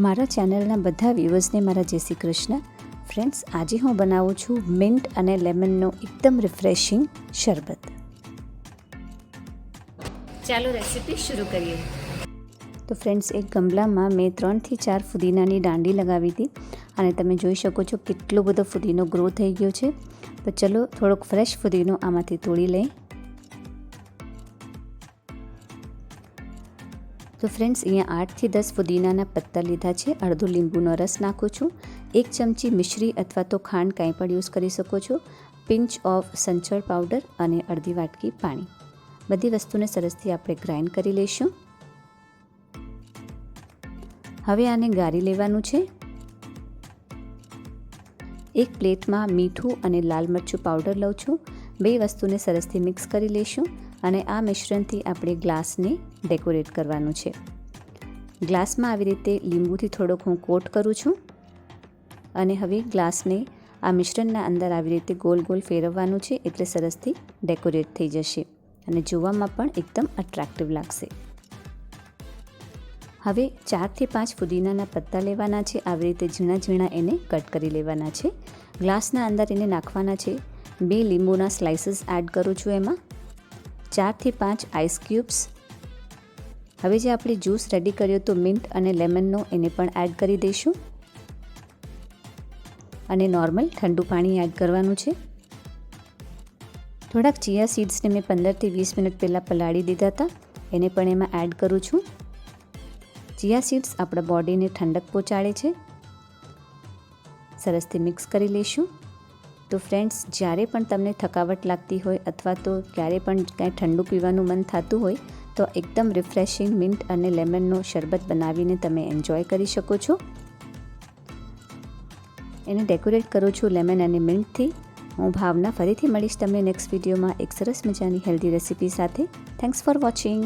મારા ચેનલના બધા વ્યૂઅર્સને મારા જય શ્રી કૃષ્ણ. ફ્રેન્ડ્સ આજે હું બનાવું છું મિન્ટ અને લેમનનો એકદમ રિફ્રેશિંગ શરબત. ચાલો રેસીપી શરૂ કરીએ. તો ફ્રેન્ડ્સ એક ગમલામાં મેં ત્રણથી ચાર ફુદીનાની દાંડી લગાવી હતી અને તમે જોઈ શકો છો કેટલો બધો ફુદીનો ગ્રો થઈ ગયો છે. તો ચલો થોડોક ફ્રેશ ફુદીનો આમાંથી તોડી લઈ તો ફ્રેન્ડ્સ અહીંયા આઠથી દસ ફુદીનાના પત્તા લીધા છે. અડધો લીંબુનો રસ નાખું છું. એક ચમચી મિશ્રી અથવા તો ખાંડ કાંઈ પણ યુઝ કરી શકો છો. પિંચ ઓફ સંચળ પાવડર અને અડધી વાટકી પાણી. બધી વસ્તુને સરસથી આપણે ગ્રાઇન્ડ કરી લઈશું. હવે આને ગાળી લેવાનું છે. એક પ્લેટમાં મીઠું અને લાલ મરચું પાવડર લઉં છું. બે વસ્તુને સરસથી મિક્સ કરી લઈશું અને આ મિશ્રણથી આપણે ગ્લાસને ડેકોરેટ કરવાનું છે. ગ્લાસમાં આવી રીતે લીંબુથી થોડોક હું કોટ કરું છું અને હવે ગ્લાસને આ મિશ્રણના અંદર આવી રીતે ગોલ ગોલ ફેરવવાનું છે એટલે સરસથી ડેકોરેટ થઈ જશે અને જોવામાં પણ એકદમ અટ્રેક્ટિવ લાગશે. હવે ચારથી પાંચ ફુદીનાના પત્તા લેવાના છે. આવી રીતે ઝીણા ઝીણા એને કટ કરી લેવાના છે. ગ્લાસના અંદર એને નાખવાના છે. બે લીંબુના સ્લાઇસીસ એડ કરું છું એમાં. ચારથી પાંચ આઈસ ક્યુબ્સ હવે જે આપણે જ્યુસ રેડી કર્યો તો મિન્ટ અને લેમનનો એને પણ એડ કરી દઈશું. અને નોર્મલ ઠંડુ પાણી એડ કરવાનું છે. થોડાક ચિયા સીડ્સને મેં પંદરથી વીસ મિનિટ પહેલાં પલાળી દીધા હતા. એને પણ એમાં એડ કરું છું. ચિયા સીડ્સ આપણા બોડીને ઠંડક પહોંચાડે છે. સરસથી મિક્સ કરી લઈશું. તો ફ્રેન્ડ્સ જ્યારે પણ તમને થકાવટ લાગતી હોય અથવા તો ક્યારે પણ કાંઈ ઠંડુ પીવાનું મન થતું હોય, તો એકદમ રિફ્રેશિંગ મિન્ટ અને લેમનનો શરબત બનાવીને તમે એન્જોય કરી શકો છો. એને ડેકોરેટ કરું છું લેમન અને મિન્ટથી હું ભાવના ફરીથી મળીશ તમને નેક્સ્ટ વિડીયોમાં એક સરસ મજાની હેલ્ધી રેસીપી સાથે. Thanks for watching